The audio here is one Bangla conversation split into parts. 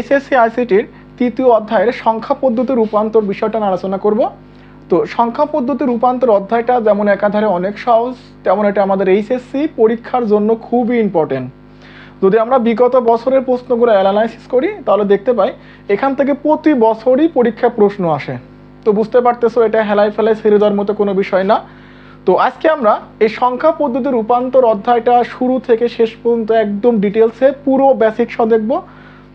এসএসসি আইসিটির তৃতীয় অধ্যায়ের সংখ্যা পদ্ধতি রূপান্তর বিষয়টা আলোচনা করব। তো সংখ্যা পদ্ধতি রূপান্তর অধ্যায়টা যেমন একাধারে অনেক সহজ, তেমন এটা আমাদের এইচএসসি পরীক্ষার জন্য খুবই ইম্পর্টেন্ট যদি আমরা বিগত বছরের প্রশ্নগুলো অ্যানালাইসিস করি, তাহলে দেখতে পাই এখান থেকে প্রতি বছরই পরীক্ষা প্রশ্ন আসে। তো বুঝতে পারতেছো, এটা হেলাই ফেলাই ছেড়ে দেওয়ার মতো কোনো বিষয় না। তো আজকে আমরা এই সংখ্যা পদ্ধতি রূপান্তর অধ্যায়টা শুরু থেকে শেষ পর্যন্ত একদম ডিটেলসে পুরো বেসিক সহ দেখব।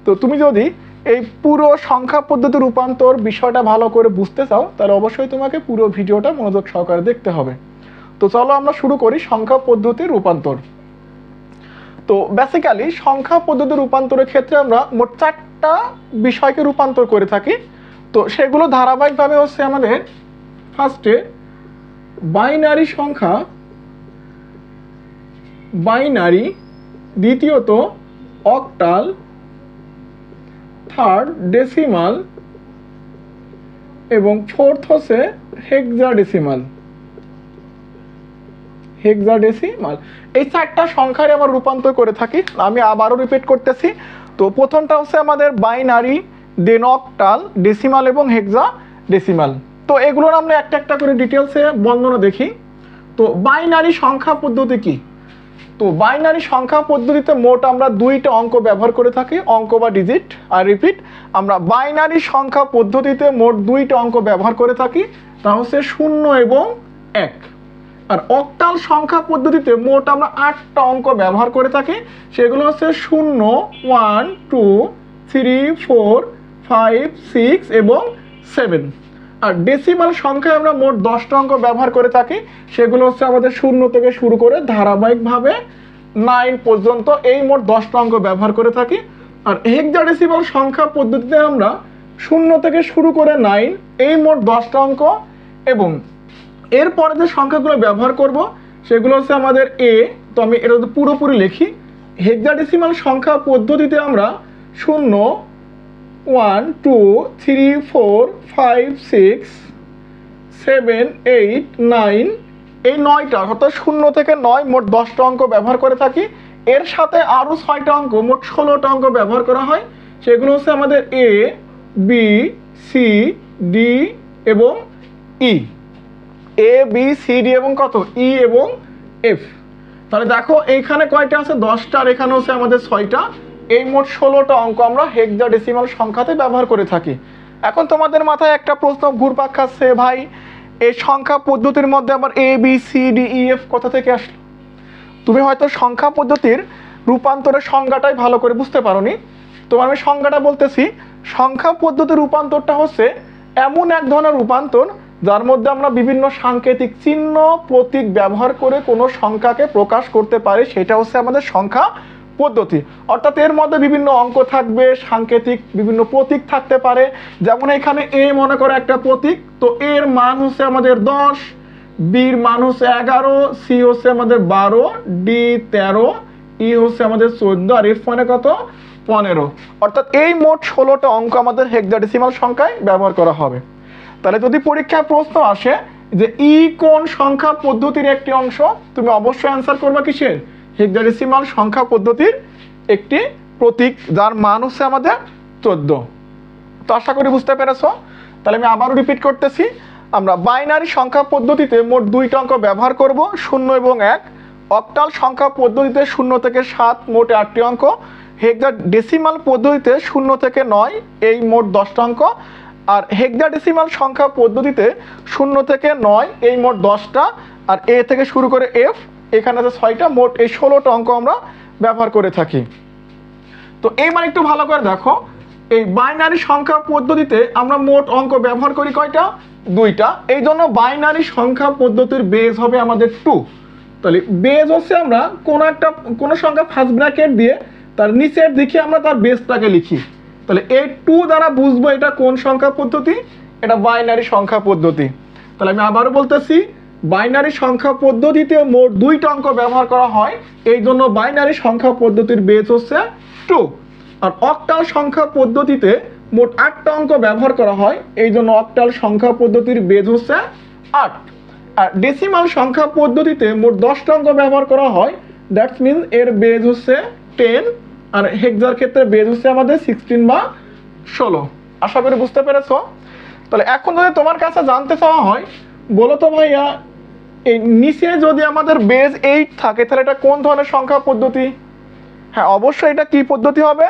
তো তুমি যদি এই পুরো সংখ্যা পদ্ধতি রূপান্তর বিষয়টা ভালো করে বুঝতে চাও, তাহলে অবশ্যই তোমাকে পুরো ভিডিওটা মনোযোগ সহকারে দেখতে হবে। তো চলো আমরা শুরু করি সংখ্যা পদ্ধতি রূপান্তর। তো বেসিক্যালি সংখ্যা পদ্ধতি রূপান্তরের ক্ষেত্রে আমরা মোট চারটা বিষয়কে রূপান্তর করে থাকি। তো সেগুলো ধারাবাহিকভাবে হচ্ছে আমাদের ফার্স্টে বাইনারি সংখ্যা বাইনারি দ্বিতীয়ত অক্টাল থার্ড ডেসিমাল এবং ফোর্থ হচ্ছে হেক্সাডেসিমাল। হেক্সাডেসিমাল। এই চারটা সংখ্যারে আমরা রূপান্তর করে থাকি। আমি আবারও রিপিট করতেছি। তো প্রথমটা হচ্ছে আমাদের বাইনারি দেন অক্টাল ডেসিমাল এবং হেক্সা ডেসিমাল তো এগুলোর আমরা একটা একটা করে ডিটেলসে বর্ণনা দেখি। তো বাইনারি সংখ্যা পদ্ধতি কি? তো বাইনারি সংখ্যা পদ্ধতিতে মোট আমরা দুইটা অঙ্ক ব্যবহার করে থাকি, অঙ্ক বা ডিজিট আর রিপিট আমরা বাইনারি সংখ্যা পদ্ধতিতে মোট দুইটা অঙ্ক ব্যবহার করে থাকি, তা হচ্ছে শূন্য এবং এক। আর অক্টাল সংখ্যা পদ্ধতিতে মোট আমরা আটটা অঙ্ক ব্যবহার করে থাকি, সেগুলো হচ্ছে শূন্য one two three four five six এবং সেভেন আর ডেসিমাল সংখ্যায় আমরা মোট দশটা অঙ্ক ব্যবহার করে থাকি, সেগুলো হচ্ছে আমাদের শূন্য থেকে শুরু করে ধারাবাহিকভাবে নাইন পর্যন্ত এই মোট দশটা অঙ্ক ব্যবহার করে থাকি। আর হেক্সাডেসিমাল সংখ্যা পদ্ধতিতে আমরা শূন্য থেকে শুরু করে নাইন এই মোট দশটা অঙ্ক এবং এরপরে যে সংখ্যাগুলো ব্যবহার করব, সেগুলো হচ্ছে আমাদের এ তো আমি এটা পুরোপুরি লিখি হেক্সাডেসিমাল সংখ্যা পদ্ধতিতে আমরা শূন্য one two three four five six seven eight nine এই নয়টা, অর্থাৎ শূন্য থেকে নয় মোট দশটা অঙ্ক ব্যবহার করে থাকি। এর সাথে আরও ছয়টা অঙ্ক, মোট ষোলোটা অঙ্ক ব্যবহার করা হয়। সেগুলো হচ্ছে আমাদের এ বি সি ডি এবং E A B C D এবং কত? ই এবং এফ তাহলে দেখো এইখানে কয়টা আছে? দশটা, আর এখানে হচ্ছে আমাদের ছয়টা। এই মোট ষোলোটা অঙ্ক আমরা হেক্সা ডেসিমাল সংখ্যাতে ব্যবহার করে থাকি। এখন তোমাদের মাথায় একটা প্রশ্ন ঘুরপাক খাচ্ছে, ভাই, এই সংখ্যা পদ্ধতির মধ্যে আবার A B C D E F কোথা থেকে আসলো? তুমি হয়তো সংখ্যা পদ্ধতির রূপান্তরের সংজ্ঞাটাই ভালো করে বুঝতে পারোনি। তোমার আমি সংজ্ঞাটা বলতেছি, সংখ্যা পদ্ধতির রূপান্তরটা হচ্ছে এমন এক ধরনের রূপান্তর যার মধ্যে আমরা বিভিন্ন সাংকেতিক চিহ্ন প্রতীক ব্যবহার করে কোনো সংখ্যাকে প্রকাশ করতে পারি, সেটা হচ্ছে আমাদের সংখ্যা পদ্ধতি। অর্থাৎ এর মধ্যে বিভিন্ন অঙ্ক থাকবে, সাংকেতিক বিভিন্ন প্রতীক থাকতে পারে। যেমন এখানে এ মনে করে একটা প্রতীক, তো এর মান হচ্ছে আমাদের দশ, বির মান হচ্ছে এগারো, সি হচ্ছে আমাদের বারো, ডি তেরো, ই হচ্ছে আমাদের চোদ্দ, আর এফ মানে কত? পনেরো। অর্থাৎ এই মোট ষোলোটা অঙ্ক আমাদের হেক্সাডেসিমাল সংখ্যায় ব্যবহার করা হবে। তাহলে যদি পরীক্ষায় প্রশ্ন আসে যে ই কোন সংখ্যা পদ্ধতির একটি অংশ, তুমি অবশ্যই অ্যান্সার করবে কিসের? হেক্সাডেসিমাল সংখ্যা পদ্ধতির একটি প্রতীক, যার মান হচ্ছে আমাদের চোদ্দ। তো আশা করি বুঝতে পেরেছ? তাহলে আমি আবারও রিপিট করতেছি। আমরা বাইনারি সংখ্যা পদ্ধতিতে মোট দুইটা অঙ্ক ব্যবহার করব, শূন্য এবং এক। অক্টাল সংখ্যা পদ্ধতিতে শূন্য থেকে সাত, মোট আটটি অঙ্ক। হেক্সা ডেসিমাল পদ্ধতিতে শূন্য থেকে নয়, এই মোট দশটা অঙ্ক। আর হেক্সা ডেসিমাল সংখ্যা পদ্ধতিতে শূন্য থেকে নয়, এই মোট দশটা। আর এ থেকে শুরু করে এফ এখানে আছে ছয়টা, মোট এই ষোলোটা অঙ্ক আমরা ব্যবহার করে থাকি। তো এইবার একটু ভালো করে দেখো, এই বাইনারি সংখ্যা পদ্ধতিতে আমরা মোট অঙ্ক ব্যবহার করি কয়টা? দুইটা। এই জন্য বাইনারি সংখ্যা পদ্ধতির বেজ হবে আমাদের টু তাহলে বেজ হচ্ছে আমরা কোনো একটা, কোনো সংখ্যা ফার্স্ট ব্র্যাকেট দিয়ে তার নিচের দিকে আমরা তার বেজটাকে লিখি। তাহলে এই টু দ্বারা বুঝব এটা কোন সংখ্যা পদ্ধতি? এটা বাইনারি সংখ্যা পদ্ধতি। তাহলে আমি আবারও বলতেছি বাইনারি সংখ্যা পদ্ধতিতে মোট দুইটা অঙ্ক ব্যবহার করা হয়। এই জন্য বাইনারি সংখ্যা পদ্ধতির বেস হচ্ছে টু আর অক্টাল সংখ্যা পদ্ধতিতে মোট আটটা অঙ্ক ব্যবহার করা হয়। এই জন্য অক্টাল সংখ্যা পদ্ধতির বেজ হচ্ছে আট। আর ডেসিমাল সংখ্যা পদ্ধতিতে মোট দশটা অঙ্ক ব্যবহার করা হয়। দ্যাটস মিন এর বেজ হচ্ছে টেন আর হেক্সার ক্ষেত্রে বেজ হচ্ছে আমাদের সিক্সটিন বা ষোলো। আশা করি বুঝতে পেরেছ? তাহলে এখন যদি তোমার কাছে জানতে চাওয়া হয়, বলো তো ভাইয়া এই নিচে যদি আমাদের বেজ এইট থাকে, তাহলে এটা কোন ধরনের সংখ্যা পদ্ধতি? হ্যাঁ অবশ্যই এটা কি পদ্ধতি হবে?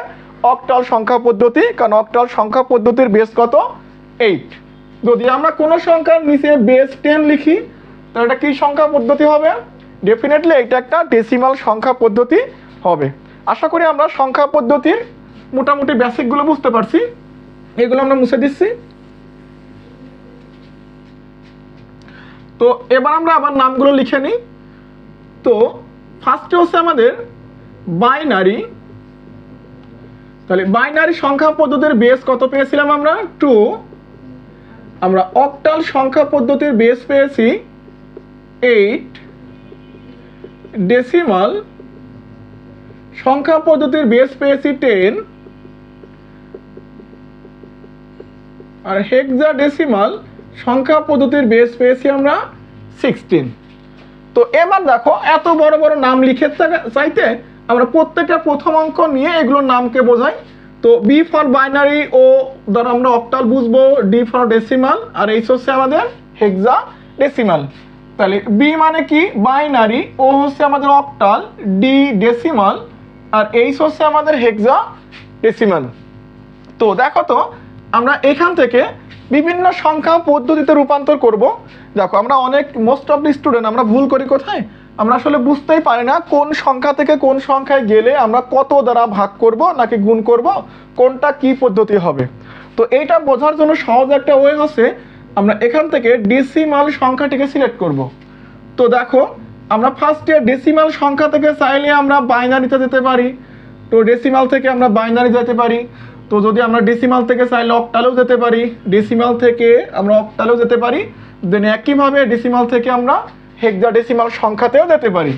অক্টাল সংখ্যা পদ্ধতি, কারণ অক্টাল সংখ্যা পদ্ধতির বেস কত? এইট যদি আমরা কোনো সংখ্যার নিচে বেস টেন লিখি, তাহলে এটা কি সংখ্যা পদ্ধতি হবে? ডেফিনেটলি এটা একটা ডেসিমাল সংখ্যা পদ্ধতি হবে। আশা করি আমরা সংখ্যা পদ্ধতির মোটামুটি বেসিকগুলো বুঝতে পারছি। এগুলো আমরা মুছে দিচ্ছি। তো এবার আমরা আবার নামগুলো লিখে নিই। তো ফার্স্টে হচ্ছে আমাদের বাইনারি তাহলে বাইনারি সংখ্যা পদ্ধতির বেস কত পেয়েছিলাম আমরা? টু আমরা অক্টাল সংখ্যা পদ্ধতির বেস পেয়েছি। এইট ডেসিমাল সংখ্যা পদ্ধতির বেস পেয়েছি টেন আর হেক্সা ডেসিমাল সংখ্যা পদ্ধতির বেস পেয়েছি আমরা সিক্সটিন তো এবার দেখো, এত বড় বড় নাম লিখে চাইতে আমরা প্রত্যেকটা প্রথম অঙ্ক নিয়ে এগুলোর নামকে বোঝাই। তো বি ফর বাইনারি ও ধর আমরা অক্টাল বুঝব ডি ফর ডেসিমাল আর এইচ হচ্ছে আমাদের হেক্সা ডেসিমাল তাহলে বি মানে কি? বাইনারি ও হচ্ছে আমাদের অক্টাল ডি ডেসিমাল আর এইচ হচ্ছে আমাদের হেক্সা ডেসিমাল তো দেখো তো, আমরা এখান থেকে বিভিন্ন সংখ্যা পদ্ধতিতে রূপান্তর করব। দেখো, আমরা অনেক মোস্ট অফ দি স্টুডেন্ট আমরা ভুল করি কোথায়? আমরা আসলে বুঝতেই পারি না কোন সংখ্যা থেকে কোন সংখ্যায় গেলে আমরা কত দ্বারা ভাগ করব নাকি গুণ করব, কোনটা কি পদ্ধতি হবে। তো এইটা বোঝার জন্য সহজ একটা ওয়ে হচ্ছে আমরা এখান থেকে ডেসিমাল সংখ্যাটিকে সিলেক্ট করব। তো দেখো, আমরা ফার্স্ট ইয়ার ডেসিমাল সংখ্যা থেকে চাইলে আমরা বাইনারিতে যেতে পারি। তো ডেসিমাল থেকে আমরা বাইনারি যেতে পারি। তো যদি আমরা ডেসিমাল থেকে চাইলে অক্টালেও যেতে পারি। ডেসিমাল থেকে আমরা অক্টালেও যেতে পারি। দেন একইভাবে ডেসিমাল থেকে আমরা হেক্সা ডেসিমাল সংখ্যাতেও যেতে পারি।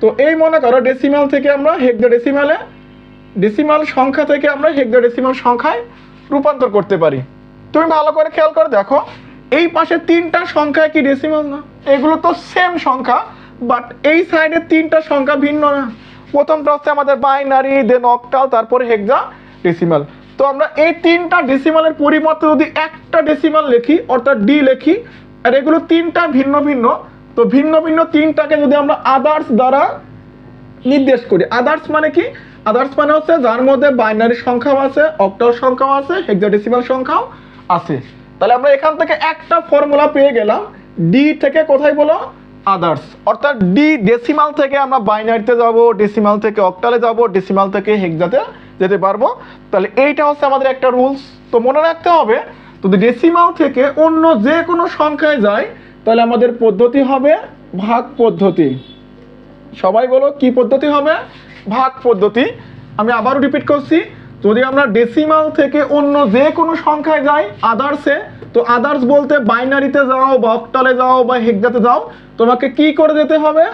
তো এই মনে করো ডেসিমাল থেকে আমরা হেক্সা ডেসিমালে ডেসিমাল সংখ্যা থেকে আমরা হেক্সা ডেসিমাল সংখ্যায় রূপান্তর করতে পারি। তুমি ভালো করে খেয়াল করে দেখো, এই পাশে তিনটা সংখ্যা কি ডেসিমাল না? এগুলো তো সেম সংখ্যা বাট এই সাইডে তিনটা সংখ্যা ভিন্ন না। প্রথমটা হচ্ছে আমাদের বাইনারি দেন অক্টাল তারপরে হেক্সা ডেসিমাল তো আমরা এই তিনটা ডেসিমালের পরিবর্তে যদি একটা ডেসিমাল লিখি, অর্থাৎ ডি লিখি, আর এগুলো তিনটা ভিন্ন ভিন্ন, তো ভিন্ন ভিন্ন তিনটাকে যদি আমরা আদার্স দ্বারা নির্দেশ করি। আদার্স মানে কি? আদার্স মানে হচ্ছে যার মধ্যে বাইনারি সংখ্যাও আছে অক্টাল সংখ্যাও আছে হেক্সাডেসিমাল সংখ্যাও আছে। তাহলে আমরা এখান থেকে একটা ফর্মুলা পেয়ে গেলাম। ডি থেকে কোথায় বলো? আদার্স অর্থাৎ ডি ডেসিমাল থেকে আমরা বাইনারিতে যাব ডেসিমাল থেকে অক্টালে যাব ডেসিমাল থেকে হেক্সাতে যেতে পারব। তাহলে এইটা হচ্ছে আমাদের একটা রুলস তো মনে রাখতে হবে যদি ডেসিমাল থেকে অন্য যে কোনো সংখ্যায় যায় তাহলে আমাদের পদ্ধতি হবে ভাগ পদ্ধতি। সবাই বলো কি পদ্ধতি হবে? ভাগ পদ্ধতি। আমি আবারও রিপিট করছি, যদি আমরা ডেসিমাল থেকে অন্য যে কোনো সংখ্যায় যাই আদার্সে তো আদার্স বলতে বাইনারিতে যাও বা অক্টালে যাও বা হেক্সাতে যাও, তোমাকে কি করে যেতে হবে?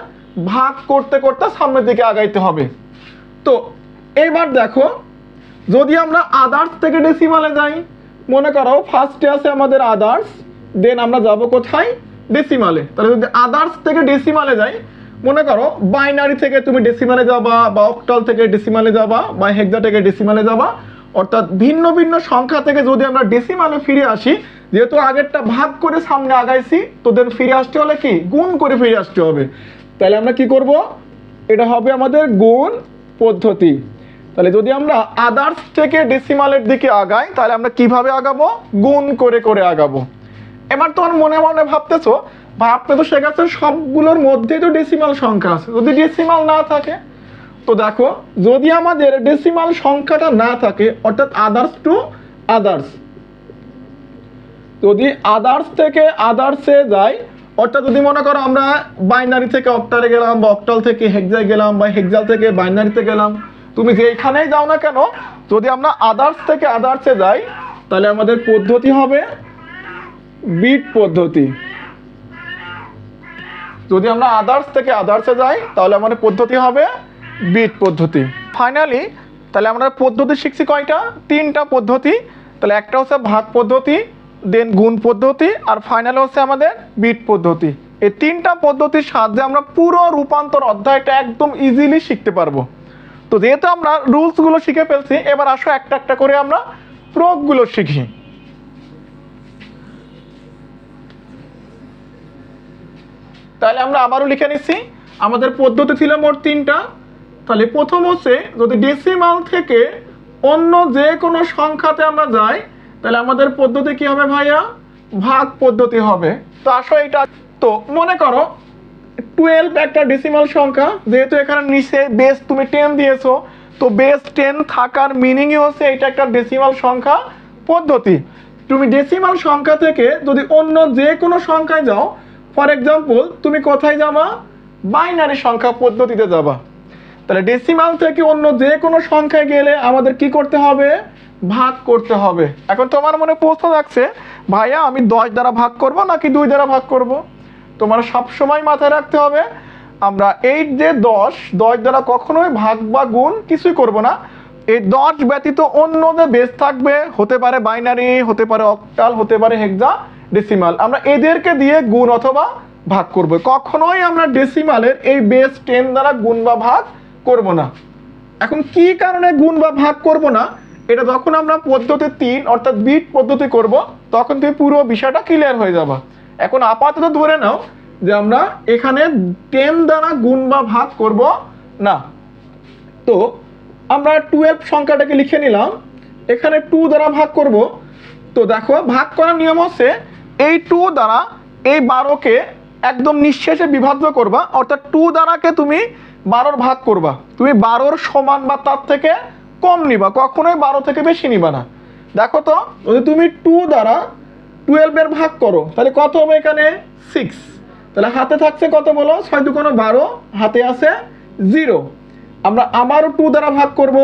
ভাগ করতে করতে সামনের দিকে আগাইতে হবে। তো এইবার দেখো, যদি আমরা আদার্স থেকে ডেসিমালে যাই, মনে করো ফার্স্টে আছে আমাদের আদার্স দেন আমরা যাব কোথায়? ডেসিমালে তাহলে যদি আদার্স থেকে ডেসিমালে যাই, মনে করো বাইনারি থেকে তুমি ডেসিমালে যাবা, বা অক্টাল থেকে ডেসিমালে যাবা, বা হেক্সা থেকে ডেসিমালে যাবা, অর্থাৎ ভিন্ন ভিন্ন সংখ্যা থেকে যদি আমরা ডেসিমালে ফিরে আসি, যেহেতু আগেরটা ভাগ করে সামনে আগাইছি তোদের ফিরে আসতে হলে কি? গুণ করে ফিরে আসতে হবে। তাহলে আমরা কি করব? এটা হবে আমাদের গুণ পদ্ধতি। তাহলে যদি আমরা আদার্স থেকে ডেসিমালের দিকে আগাই, তাহলে আমরা কীভাবে আগাবো? গুণ করে করে আগাবো। এবার তোমার মনে মনে ভাবতেছো ভাবতে তো শেখাচ্ছে সবগুলোর মধ্যে তো ডেসিমাল সংখ্যা আছে। যদি ডেসিমাল না থাকে, তো দেখো, যদি আমাদের ডেসিমাল সংখ্যাটা না থাকে, অর্থাৎ আদার্স টু আদার্স যদি আদার্স থেকে আদার্সে যাই, অর্থাৎ যদি মনে করো আমরা বাইনারি থেকে অক্টারে গেলাম, বা অক্টাল থেকে হেক্সায় গেলাম, বা হেক্সাল থেকে বাইনারিতে গেলাম তুমি যেখানেই যাও না কেন, যদি আমরা আদার্স থেকে আদার্সে যাই, তাহলে আমাদের পদ্ধতি হবে বিট পদ্ধতি। যদি আমরা আদার্স থেকে আদার্সে যাই, তাহলে আমাদের পদ্ধতি হবে বিট পদ্ধতি। ফাইনালি তাহলে আমরা পদ্ধতি শিখছি কয়টা? তিনটা পদ্ধতি। তাহলে একটা হচ্ছে ভাগ পদ্ধতি দেন গুণ পদ্ধতি, আর ফাইনাল হচ্ছে আমাদের বিট পদ্ধতি। এই তিনটা পদ্ধতির সাহায্যে আমরা পুরো রূপান্তর অধ্যায়টা একদম ইজিলি শিখতে পারব। তো যেহেতু আমরা রুলসগুলো শিখে ফেলছি, এবার আসো একটা একটা করে আমরা প্রয়োগগুলো শিখি। তাহলে আমরা আবারও লিখে নিচ্ছি, আমাদের পদ্ধতি ছিল মোট তিনটা। তাহলে প্রথম হচ্ছে, যদি ডেসিমাল থেকে অন্য যে কোনো সংখ্যাতে আমরা যাই, তাহলে আমাদের পদ্ধতি কি হবে ভাইয়া? ভাগ পদ্ধতি হবে। তো আসো এটা তো মনে করো টুয়েলভ একটা ডেসিমাল সংখ্যা, যেহেতু এখানে নিচে বেস তুমি টেন দিয়েছ, তো বেস টেন থাকার মিনিংই হচ্ছে এটা একটা ডেসিমাল সংখ্যা পদ্ধতি। তুমি ডেসিমাল সংখ্যা থেকে যদি অন্য যে কোনো সংখ্যায় যাও ফর এক্সাম্পল তুমি কোথায় যাবা? বাইনারি সংখ্যা পদ্ধতিতে যাবা। তাহলে ডেসিমাল থেকে অন্য যে কোনো সংখ্যায় গেলে আমাদের কি করতে হবে? ভাগ করতে হবে। এখন তোমার মনে প্রশ্ন রাখছে ভাইয়া, আমি দশ দ্বারা ভাগ করব নাকি দুই দ্বারা ভাগ করব? তোমার সবসময় মাথায় রাখতে হবে, আমরা এই যে দশ দশ দ্বারা কখনোই ভাগ বা গুণ কিছুই করব না। এই দশ ব্যতীত অন্য যে বেস থাকবে, হতে পারে বাইনারি হতে পারে অক্টাল হতে পারে হেক্সা ডেসিমাল আমরা এদেরকে দিয়ে গুণ অথবা ভাগ করব। কখনোই আমরা ডেসিমালের এই বেস টেন দ্বারা গুণ বা ভাগ করব না। এখন কি কারণে গুণ বা ভাগ করব না? এটা যখন আমরা পদ্ধতি তিন, অর্থাৎ বিট পদ্ধতি করব, তখন তুমি পুরো বিষয়টা ক্লিয়ার হয়ে যাবা। এখন আপাতত ধরে নাও যে আমরা এখানে টেন দ্বারা গুণ বা ভাগ করব না। তো আমরা টুয়েলভ সংখ্যাটাকে লিখে নিলাম, এখানে টু দ্বারা ভাগ করব। তো দেখো, ভাগ করার নিয়ম হচ্ছে এই টু দ্বারা এই বারোকে একদম নিঃশেষে বিভাজ্য করবা, অর্থাৎ টু দ্বারাকে তুমি বারোর ভাগ করবা। তুমি বারোর সমান বা তার থেকে কম নিবা, কখনোই বারো থেকে বেশি নিবা না। দেখো তো, যদি তুমি টু দ্বারা টুয়েলভের ভাগ করো, তাহলে কত হবে এখানে? সিক্স তাহলে হাতে থাকছে কত বলো? ছয় দু কোনো বারো, হাতে আছে জিরো আমরা আবারও টু দ্বারা ভাগ করব।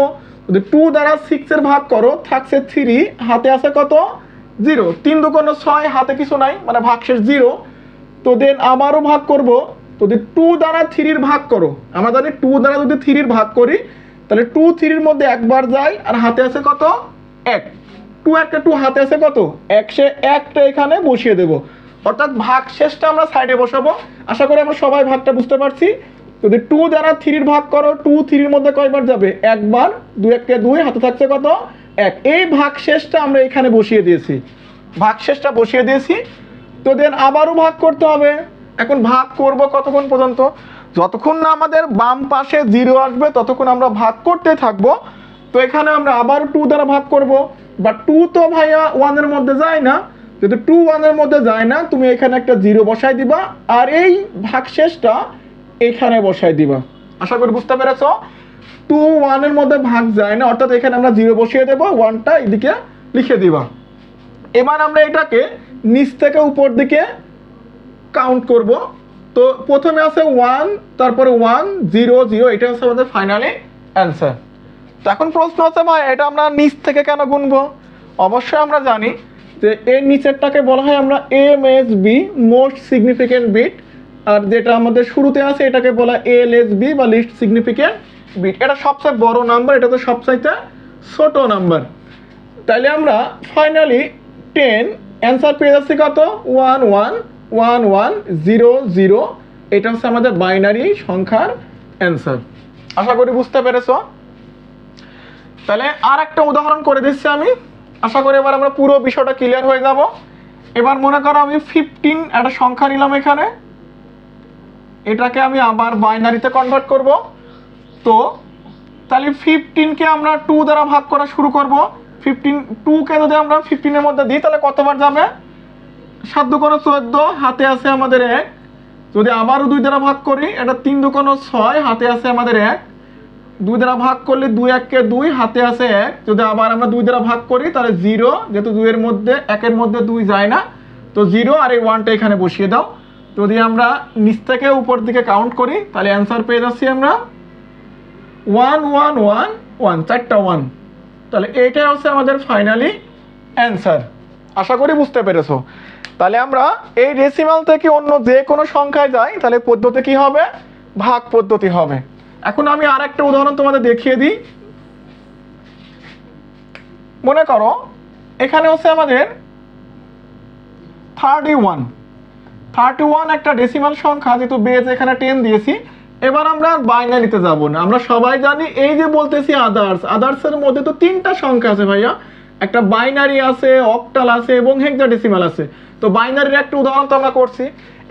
যদি টু দ্বারা সিক্সের ভাগ করো, থাকছে থ্রি হাতে আছে কত? জিরো তিন দু কোনো ছয়, হাতে কিছু নাই মানে ভাগশেষ জিরো তো দেন আবারও ভাগ করব। যদি টু দ্বারা থ্রির ভাগ করো, আমরা জানি টু দ্বারা যদি থ্রির ভাগ করি, তাহলে টু থ্রির মধ্যে একবার যায়, আর হাতে আছে কত? এক। টু একটা টু হাতে আছে কত? একশে একটা এখানে বসিয়ে দেব। অর্থাৎ ভাগ শেষটা আমরা সাইডে বসাবো। আশা করি আমরা সবাই ভাগটা বুঝতে পারছি। যদি টু দ্বারা থ্রির ভাগ করো টু থ্রির মধ্যে কয়বার যাবে? একবার, দুই এককে দুই, হাতে থাকছে কত? এক। এই ভাগ শেষটা আমরা এখানে বসিয়ে দিয়েছি। ভাগ শেষটা বসিয়ে দিয়েছি। তো দেন আবারও ভাগ করতে হবে। এখন ভাগ করব কতক্ষণ পর্যন্ত? যতক্ষণ না আমাদের বাম পাশে জিরো আসবে, ততক্ষণ আমরা ভাগ করতে থাকব। তো এখানে আমরা আবার টু দ্বারা ভাগ করব। বা টু তো ভাইয়া ওয়ানের মধ্যে যায় না। যদি টু ওয়ানের মধ্যে যায় না, তুমি এখানে একটা জিরো বসাই দিবা, আর এই ভাগ শেষটা এখানে বসাই দিবা। আশা করি বুঝতে পেরেছ? টু ওয়ানের মধ্যে ভাগ যায় না, অর্থাৎ এখানে আমরা জিরো বসিয়ে দেবো ওয়ানটা এদিকে লিখে দিবা। এবার আমরা এটাকে নিচ থেকে উপর দিকে কাউন্ট করব। তো প্রথমে আছে ওয়ান তারপরে ওয়ান জিরো জিরো এটা হচ্ছে আমাদের ফাইনালি অ্যান্সার এখন প্রশ্ন হচ্ছে, ভাই, এটা আমরা নিচ থেকে কেন গুনবো? অবশ্যই আমরা জানি যে এর নিচেরটাকে বলা হয় আমরা M S B most significant bit আর যেটা আমাদের শুরুতে আছে, এটাকে বলা এল এস বি বা লিস্ট সিগনিফিকেন্ট বিট এটা সবচেয়ে বড় নাম্বার এটা তো সবচাইতে ছোট নাম্বার তাহলে আমরা ফাইনালি টেন অ্যান্সার পেয়ে যাচ্ছি কত? One one one one zero zero এটা হচ্ছে আমাদের বাইনারি সংখ্যার অ্যান্সার আশা করি বুঝতে পেরেছ। তাহলে আর একটা উদাহরণ করে দিচ্ছি আমি। আশা করি এবার আমরা পুরো বিষয়টা ক্লিয়ার হয়ে যাব। এবার মনে করো আমি ফিফটিন একটা সংখ্যা নিলাম এখানে। এটাকে আমি আবার বাইনারিতে কনভার্ট করব। তো তাহলে ফিফটিনকে আমরা টু দ্বারা ভাগ করা শুরু করব। ফিফটিন টুকে যদি আমরা ফিফটিনের মধ্যে দিই, তাহলে কতবার যাবে? সাত দুকোনো চোদ্দ, হাতে আছে আমাদের এক। যদি আবারও দুই দ্বারা ভাগ করি, এটা তিন দুকোনো ছয়, হাতে আছে আমাদের এক। দুই দ্বারা ভাগ করলে দুই এককে দুই, হাতে আছে এক। যদি আবার আমরা দুই দ্বারা ভাগ করি, তাহলে জিরো, যেহেতু দুইয়ের মধ্যে, একের মধ্যে দুই যায় না, তো জিরো আর এই ওয়ানটা এখানে বসিয়ে দাও। যদি আমরা নিচ থেকে উপর দিকে কাউন্ট করি, তাহলে অ্যান্সার পেয়ে যাচ্ছি আমরা ওয়ান ওয়ান ওয়ান ওয়ান চারটা ওয়ান তাহলে এইটাই হচ্ছে আমাদের ফাইনালি অ্যান্সার আশা করি বুঝতে পেরেছ। তাহলে আমরা এই ডেসিমাল থেকে অন্য যে কোনো সংখ্যায় যাই, তাহলে পদ্ধতি কি হবে? ভাগ পদ্ধতি হবে। এখন আমি আর একটা উদাহরণ তোমাদের দেখিয়ে দিই। মনে করো, এখানে হচ্ছে আমাদের থার্টি ওয়ান থার্টি ওয়ান একটা ডেসিমাল সংখ্যা, যেহেতু বেজ এখানে টেন দিয়েছি। এবার আমরা বাইনারিতে যাব না। আমরা সবাই জানি এই যে বলতেছি আদার্স আদার্সের মধ্যে তো তিনটা সংখ্যা আছে ভাইয়া। একটা বাইনারি আছে অক্টাল আছে এবং হেক্সাডেসিমাল আছে। তো বাইনারির একটা উদাহরণ তো আমরা করছি।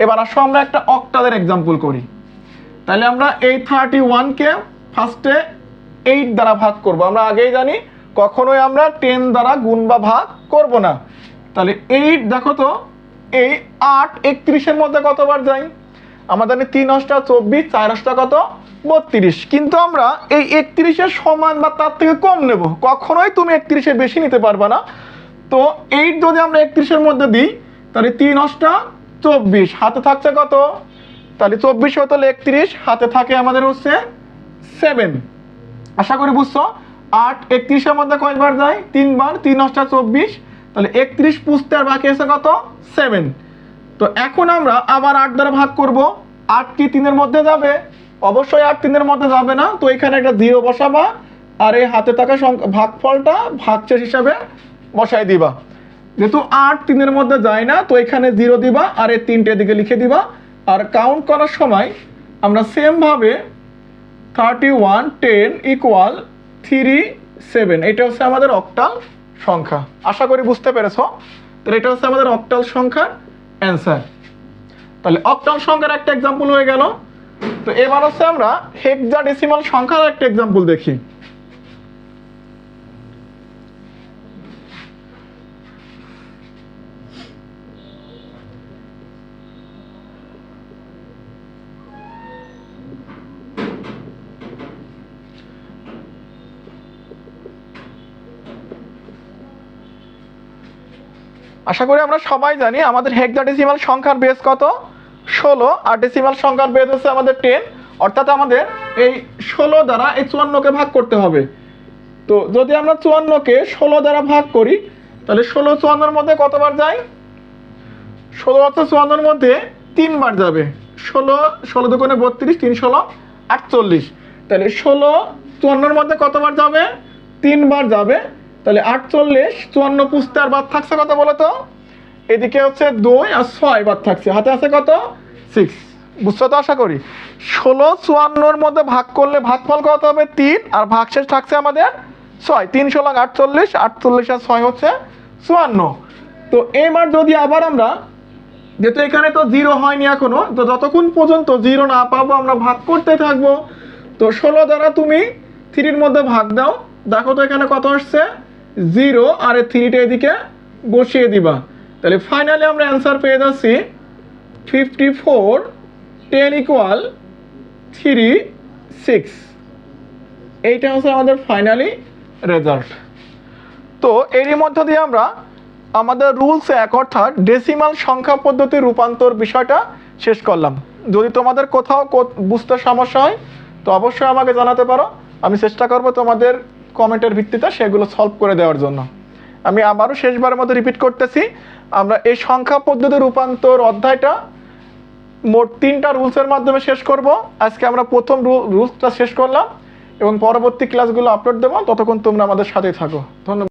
এবার আসো আমরা একটা অক্টালের এক্সাম্পল করি। তাহলে আমরা এই থার্টি ওয়ানকে ফার্স্টে এইট দ্বারা ভাগ করব। আমরা আগেই জানি কখনোই আমরা টেন দ্বারা গুণ বা ভাগ করব না। তাহলে এইট দেখো তো, এই আট একত্রিশের মধ্যে কতবার যাই? আমাদের তিন অষ্টা চব্বিশ, চার অষ্টা কত? বত্রিশ। কিন্তু আমরা এই একত্রিশের সমান বা তার থেকে কম নেব। কখনোই তুমি একত্রিশের বেশি নিতে পারবে না। তো এইট যদি আমরা একত্রিশের মধ্যে দিই, তাহলে তিন অষ্টা চব্বিশ। হাতে থাকছে কত? তাহলে চব্বিশ হতো একত্রিশ, হাতে থাকে আমাদের হচ্ছে সেভেন আশা করি বুঝছ? আট, একত্রিশের মধ্যে কয়বার যায়? তিনবার, তিন অষ্টা চব্বিশ। তাহলে একত্রিশ পুষতে আর বাকি আছে কত? সেভেন তো এখন আমরা আবার আট দ্বারা ভাগ করব। আট কি তিনের মধ্যে যাবে? অবশ্যই আট তিনের মধ্যে যাবে না। তো এখানে একটা জিরো বসাবা আর এই হাতে থাকা ভাগফলটা ভাগশেষ হিসাবে বসাই দিবা। যেহেতু আট তিনের মধ্যে যায় না, তো এখানে জিরো দিবা আর এই তিনটে দিকে লিখে দিবা। আর কাউন্ট করার সময় আমরা সেমভাবে thirty one ten equal three seven এটা হচ্ছে আমাদের অক্টাল সংখ্যা। আশা করি বুঝতে পেরেছ? তাহলে এটা হচ্ছে আমাদের অক্টাল সংখ্যার অ্যান্সার তাহলে অক্টাল সংখ্যার একটা এক্সাম্পল হয়ে গেল। তো এবার হচ্ছে আমরা হেক্সাডেসিমাল সংখ্যার একটা এক্সাম্পল দেখি। আশা করি আমরা সবাই জানি আমাদের হেক্সাডেসিমাল সংখ্যার বেস কত? ষোলো, আর ডেসিমাল সংখ্যার বেস হচ্ছে আমাদের টেন অর্থাৎ আমাদের এই ষোলো দ্বারা এই চুয়ান্নকে ভাগ করতে হবে। তো যদি আমরা চুয়ান্নকে ষোলো দ্বারা ভাগ করি, তাহলে ষোলো চুয়ান্নর মধ্যে কতবার যায়? ষোলো অর্থ চুয়ান্নর মধ্যে তিনবার যাবে। ষোলো ষোলো দোকানে বত্রিশ, তিন ষোলো আটচল্লিশ তাহলে ষোলো চুয়ান্নর মধ্যে কতবার যাবে? তিনবার যাবে। তাহলে আটচল্লিশ, চুয়ান্ন পুষতে আর বাদ থাকছে কত বলো তো? এদিকে হচ্ছে দুই আর ছয় বাদ থাকছে। হাতে আছে কত? সিক্স বুঝছ তো আশা করি? ষোলো, চুয়ান্নর মধ্যে ভাগ করলে ভাগফল কত হবে? তিন। আর ভাগশেষ থাকছে আমাদের ছয়। তিন ষোলো, আটচল্লিশ আটচল্লিশ আর ছয় হচ্ছে চুয়ান্ন। তো এবার যদি আবার আমরা, যেহেতু এখানে তো জিরো হয়নি এখনও, তো যতক্ষণ পর্যন্ত জিরো না পাবো, আমরা ভাগ করতে থাকব। তো ষোলো দ্বারা তুমি থ্রির মধ্যে ভাগ দাও। দেখো তো এখানে কত আসছে? জিরো আর থ্রিটা এদিকে বসিয়ে দিবা। তাহলে ফাইনালি আমরা অ্যান্সার পেয়ে যাচ্ছি fifty four ten equal three six এইটা হচ্ছে আমাদের ফাইনালি রেজাল্ট তো এরই মধ্য দিয়ে আমরা আমাদের রুলস এক অর্থাৎ ডেসিমাল সংখ্যা পদ্ধতির রূপান্তর বিষয়টা শেষ করলাম। যদি তোমাদের কোথাও বুঝতে সমস্যা হয়, তো অবশ্যই আমাকে জানাতে পারো। আমি চেষ্টা করব তোমাদের কমেন্টের ভিত্তিতে সেগুলো সলভ করে দেওয়ার জন্য। আমি আবারও শেষবারের মতো রিপিট করতেছি, আমরা এই সংখ্যা পদ্ধতি রূপান্তর অধ্যায়টা মোট তিনটা রুলসের মাধ্যমে শেষ করব। আজকে আমরা প্রথম রুলসটা শেষ করলাম এবং পরবর্তী ক্লাসগুলো আপলোড দেবো। ততক্ষণ তোমরা আমাদের সাথেই থাকো। ধন্যবাদ।